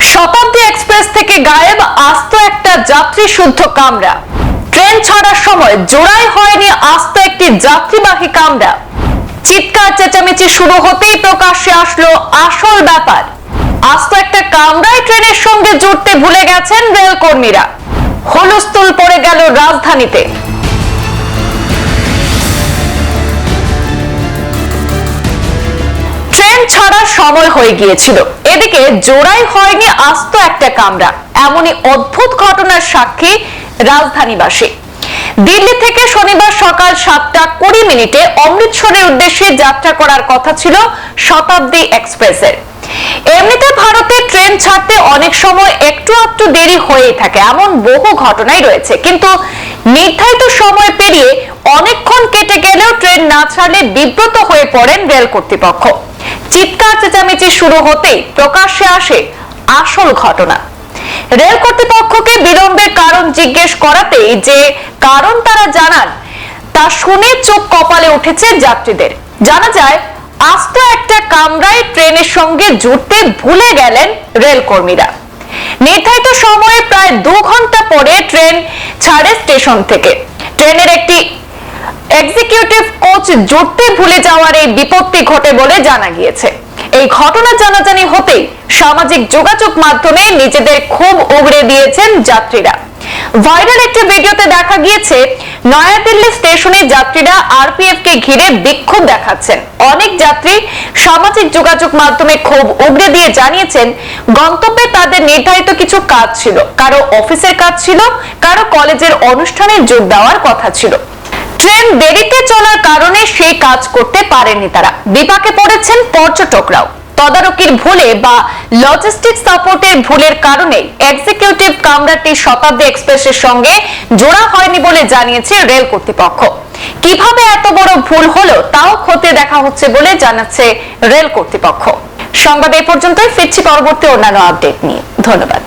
শতাব্দী express থেকে গায়েব আস্ত একটা যাত্রী শুদ্ধ কামরা। ট্রেন ছাড়ার সময় জোড়াই হয়নি আস্ত একটি যাত্রীবাহী কামরা। চিৎকার, চেঁচামেচি শুরু হতেই প্রকাশ্যে আসলো আসল ব্যাপার। আস্ত একটা কামরায় ট্রেনের সঙ্গে জুড়তে ভুলে গেছেন রেল কর্মীরা হলুস্থুল পড়ে গেল রাজধানীতে। ট্রেন ছাড়ার সময় হয়ে গিয়েছিল। এদিকে জোড়াই হয়নি আস্ত একটা কামরা, এমনই অদ্ভুত ঘটনার সাক্ষী রাজধানীবাসী। দিল্লি থেকে শনিবার সকাল সাতটা কুড়ি মিনিটে অমৃতসরের উদ্দেশ্যে যাত্রা করার কথা ছিল শতাব্দী এক্সপ্রেসের। এমনিতে ভারতে ট্রেন ছাড়তে অনেক সময় একটু একটু দেরি হয়েই থাকে, এমন বহু ঘটনাই রয়েছে। কিন্তু নির্ধারিত সময় পেরিয়ে অনেকক্ষণ কেটে গেলেও ট্রেন না ছাড়লে বিব্রত হয়ে পড়েন রেল কর্তৃপক্ষ। চেঁচামেচি শুরু হতেই প্রকাশ্যে আসে আসল ঘটনা। রেল কর্তৃপক্ষকে বিলম্বের কারণ জিজ্ঞেস করাতেই যে কারণ তারা জানান, তা শুনে চোখ কপালে উঠেছে যাত্রীদের। জানা যায়, আস্ত একটা কামরায় ট্রেনের সঙ্গে জুড়তে ভুলে গেলেন রেল কর্মীরা নির্ধারিত সময়ে প্রায় দু ঘণ্টা পরে ট্রেন ছাড়ে স্টেশন থেকে। ট্রেনের একটি এক্সিকিউটিভ কোচ জুটতে ভুলে যাওয়ার এই বিপত্তি ঘটে বলে জানা গিয়েছে। এই ঘটনা জানাজানি হতেই সামাজিক যোগাযোগ মাধ্যমে নিজেদের ক্ষোভ উগড়ে দিয়েছেন যাত্রীরা। ভাইরাল একটি ভিডিওতে দেখা গিয়েছে, নয়াদিল্লি স্টেশনে যাত্রীরা আরপিএফ কে ঘিরে বিক্ষোভ দেখাচ্ছেন। অনেক যাত্রী সামাজিক যোগাযোগ মাধ্যমে ক্ষোভ উগড়ে দিয়ে জানিয়েছেন, গন্তব্যে তাদের নির্ধারিত কিছু কাজ ছিল। কারও অফিসের কাজ ছিল, কারও কলেজের অনুষ্ঠানে যোগ দেওয়ার কথা ছিল। ট্রেন দেরিতে চলার কারণে সেই কাজ করতে পারেননি তারা। বিপাকে পড়েছেন পর্যটকরাও। তদারকির ভুলে বা লজিস্টিক সাপোর্টের ভুলের কারণে এক্সিকিউটিভ কামরাটি শতাব্দী এক্সপ্রেসের সঙ্গে জোড়া হয়নি বলে জানিয়েছে রেল কর্তৃপক্ষ। কীভাবে এত বড় ভুল হলো তাও খতিয়ে দেখা হচ্ছে বলে জানাচ্ছে রেল কর্তৃপক্ষ। সংবাদ এ পর্যন্তই, ফিরছি পরবর্তী অন্যান্য আপডেট নিয়ে। ধন্যবাদ।